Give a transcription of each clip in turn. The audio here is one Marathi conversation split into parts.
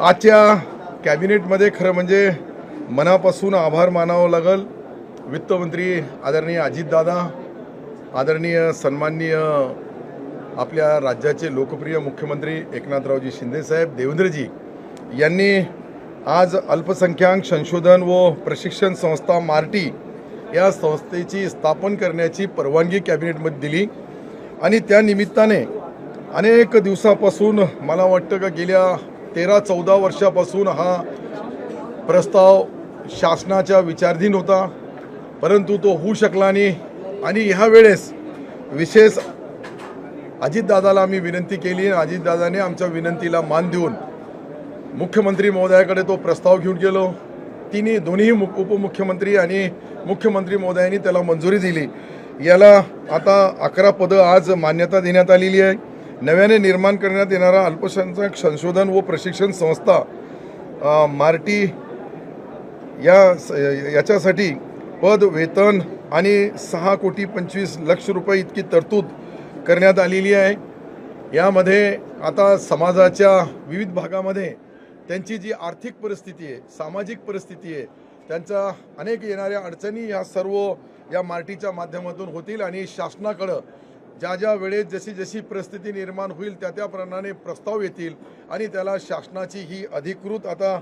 आजच्या कॅबिनेटमध्ये खरं म्हणजे मनापासून आभार मानावं लागल. वित्तमंत्री आदरणीय अजितदादा आदरणीय सन्माननीय आपल्या राज्याचे लोकप्रिय मुख्यमंत्री एकनाथरावजी शिंदेसाहेब देवेंद्रजी यांनी आज अल्पसंख्याक संशोधन व प्रशिक्षण संस्था मार्टी या संस्थेची स्थापन करण्याची परवानगी कॅबिनेटमध्ये दिली. आणि त्या निमित्ताने अनेक दिवसापासून मला वाटतं का गेल्या तेरा चौदा वर्षापासून हा प्रस्ताव शासनाच्या विचारधीन होता. परंतु तो होऊ शकला नाही. आणि ह्या वेळेस विशेष अजितदादाला आम्ही विनंती केली आणि अजितदादाने आमच्या विनंतीला मान देऊन मुख्यमंत्री महोदयाकडे तो प्रस्ताव घेऊन गेलो. तिन्ही दोन्ही मु उपमुख्यमंत्री आणि मुख्यमंत्री महोदयांनी त्याला मंजुरी दिली. याला आता अकरा पदं आज मान्यता देण्यात आलेली आहे. नव्याने निर्माण करण्यात येणारा अल्पसंख्याक संशोधन व प्रशिक्षण संस्था मार्टी या स- याच्यासाठी पद वेतन आणि सहा कोटी पंचवीस लक्ष रुपये इतकी तरतूद करण्यात आलेली आहे. यामध्ये आता समाजाच्या विविध भागामध्ये त्यांची जी आर्थिक परिस्थिती आहे सामाजिक परिस्थिती आहे त्यांच्या अनेक येणाऱ्या अडचणी या सर्व या मार्टीच्या माध्यमातून होतील आणि शासनाकडं ज्या ज्या वेळेत जशी जशी परिस्थिती निर्माण होईल त्या त्याप्रमाणे प्रस्ताव येतील आणि त्याला शासनाची ही अधिकृत आता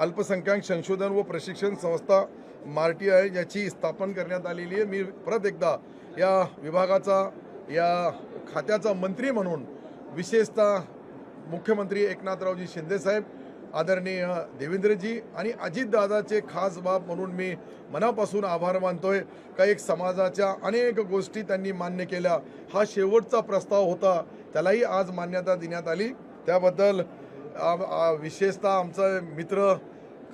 अल्पसंख्याक संशोधन व प्रशिक्षण संस्था मार्टी आहे ज्याची स्थापन करण्यात आलेली आहे. मी परत एकदा या विभागाचा या खात्याचा मंत्री म्हणून विशेषतः मुख्यमंत्री एकनाथरावजी शिंदेसाहेब आदरणीय देवेंद्रजी आणि अजितदादाचे खास बाब म्हणून मी मनापासून आभार मानतोय. का एक समाजाच्या अनेक गोष्टी त्यांनी मान्य केल्या. हा शेवटचा प्रस्ताव होता. त्यालाही आज मान्यता देण्यात आली. त्याबद्दल विशेषतः आमचा मित्र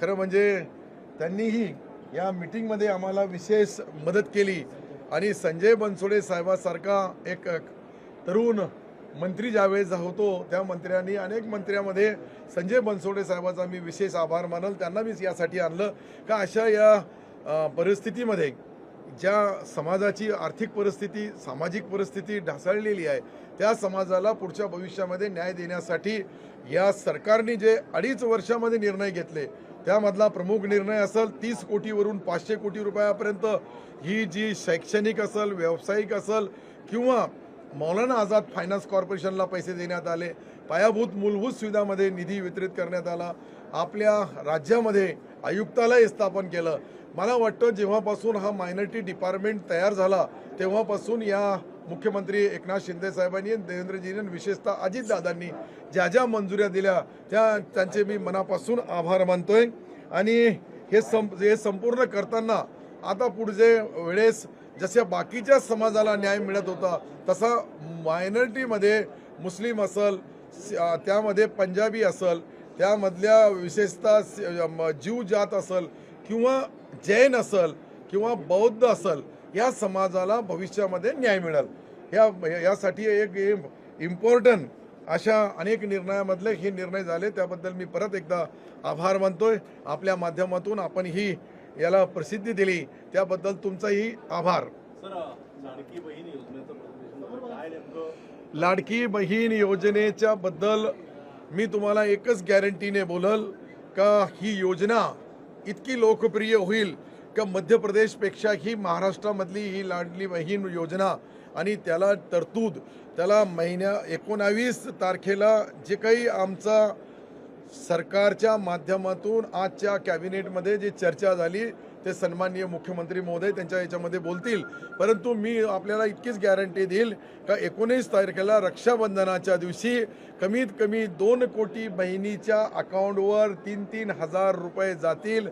खरं म्हणजे त्यांनीही या मिटिंगमध्ये आम्हाला विशेष मदत केली. आणि संजय बनसोडे साहेबासारखा एक तरुण मंत्री ज्यावेळेस होतो त्या मंत्र्यांनी अनेक मंत्र्यामध्ये संजय बनसोडे साहेबाचा मी विशेष आभार मानल. त्यांना मी यासाठी आणलं. का अशा या परिस्थितीमध्ये ज्या समाजाची आर्थिक परिस्थिती सामाजिक परिस्थिती ढासळलेली आहे त्या समाजाला पुढच्या भविष्यामध्ये न्याय देण्यासाठी या सरकारने जे अडीच वर्षामध्ये निर्णय घेतले त्यामधला प्रमुख निर्णय असेल तीस कोटीवरून पाचशे कोटी रुपयापर्यंत. ही जी शैक्षणिक असेल व्यावसायिक असेल किंवा मौलाना आझाद फायनान्स कॉर्पोरेशनला पैसे देण्यात आले. पायाभूत मूलभूत सुविधामध्ये निधी वितरित करण्यात आला. आपल्या राज्यामध्ये आयुक्तालय स्थापन केलं. मला वाटतं जेव्हापासून हा मायनॉरिटी डिपार्टमेंट तयार झाला तेव्हापासून या मुख्यमंत्री एकनाथ शिंदे साहेबांनी आणि देवेंद्रजींनी विशेषतः अजितदादांनी ज्या ज्या मंजुऱ्या दिल्या त्या त्यांचे मी मनापासून आभार मानतोय. आणि हे सं हे संपूर्ण करताना आता पुढचे वेळेस जशा बाकीच्या समाजाला न्याय मिळत होता तसा मायनॉरिटीमध्ये मुस्लिम असल स- त्यामध्ये पंजाबी असल त्यामधल्या विशेषतः म- जीव जात असल किंवा जैन असल किंवा बौद्ध असल या समाजाला भविष्यामध्ये न्याय मिळेल. ह्या यासाठी एक इम्पॉर्टंट अशा अनेक निर्णयामधले हे निर्णय झाले. त्याबद्दल मी परत एकदा आभार मानतोय. आपल्या माध्यमातून आपण ही याला प्रसिद्धी दिली. त्याबद्दल तुमचाही आभार. बहीण लाडकी बहीण योजनेच्या बद्दल मी तुम्हाला एकच गॅरंटीने बोलल का ही योजना इतकी लोकप्रिय होईल का मध्य प्रदेशपेक्षा ही महाराष्ट्रामधली ही लाडली बहीण योजना आणि त्याला तरतूद त्याला महिन्या एकोणावीस तारखेला जे काही आमचा सरकारच्या माध्यमातून आजच्या कॅबिनेटमध्ये जी चर्चा झाली ते सन्माननीय मुख्यमंत्री महोदय त्यांच्या याच्यामध्ये बोलतील. परंतु मी आपल्याला इतकीच गॅरंटी देईल का एकोणीस तारखेला रक्षाबंधनाच्या दिवशी कमीत कमी दोन कोटी बहिणीच्या अकाउंटवर तीन तीन हजार रुपये जातील.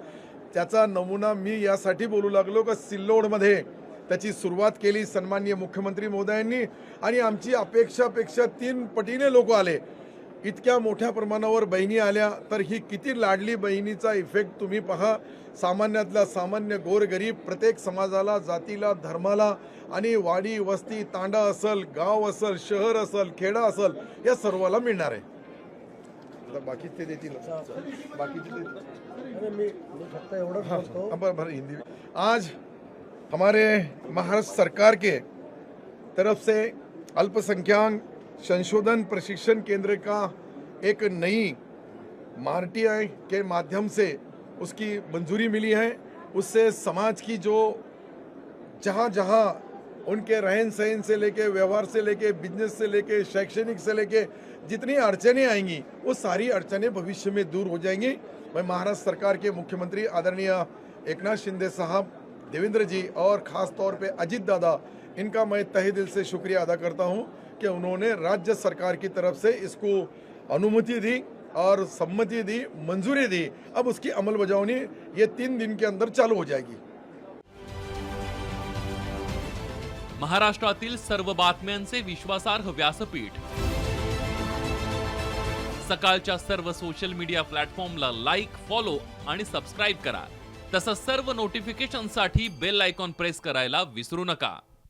त्याचा नमुना मी यासाठी बोलू लागलो का सिल्लोडमध्ये. त्याची सुरुवात केली सन्माननीय मुख्यमंत्री महोदयांनी आणि आमची अपेक्षापेक्षा तीन पटीने लोक आले. इतक्या मोठ्या प्रमाणावर बहिणी आल्या तर ही किती लाडली बहिणीचा इफेक्ट तुम्ही पहा. सामान्यातल्या सामान्य गोरगरीब प्रत्येक समाजाला जातीला धर्माला आणि वाडी वस्ती तांडा असल गाव असल शहर असल खेडा असल या सर्वाला मिळणार आहे. बाकी ते देतील. बर, हिंदी। आज हमारे महाराष्ट्र सरकार के तरफ से अल्पसंख्याक संशोधन प्रशिक्षण केंद्र का एक नई आर के माध्यम से उसकी मंजूरी मिली है। उससे समाज की जो जहाँ जहाँ उनके रहन सहन से लेके व्यवहार से लेके बिज़नेस से लेके शैक्षणिक से लेके जितनी अड़चने आएँगी, वो सारी अड़चने भविष्य में दूर हो जाएँगी। मैं महाराष्ट्र सरकार के मुख्यमंत्री आदरणीय एकनाथ शिंदे साहब, देवेंद्र जी और ख़ास तौर पे अजित दादा, इनका मैं तहे दिल से शुक्रिया अदा करता हूँ। कि उन्होंने राज्य सरकार की तरफ से इसको अनुमति दी और सम्मति दी मंजूरी दी। अब उसकी अमल बजावनी ये तीन दिन के अंदर चालू हो जाएगी। महाराष्ट्रातील सर्व बातम्यांचे विश्वासार्ह व्यासपीठ। सकाळच्या सर्व सोशल मीडिया प्लॅटफॉर्मला लाईक फॉलो आणि सबस्क्राईब करा। तसंच सर्व नोटिफिकेशनसाठी बेल आयकॉन प्रेस करायला विसरू नका।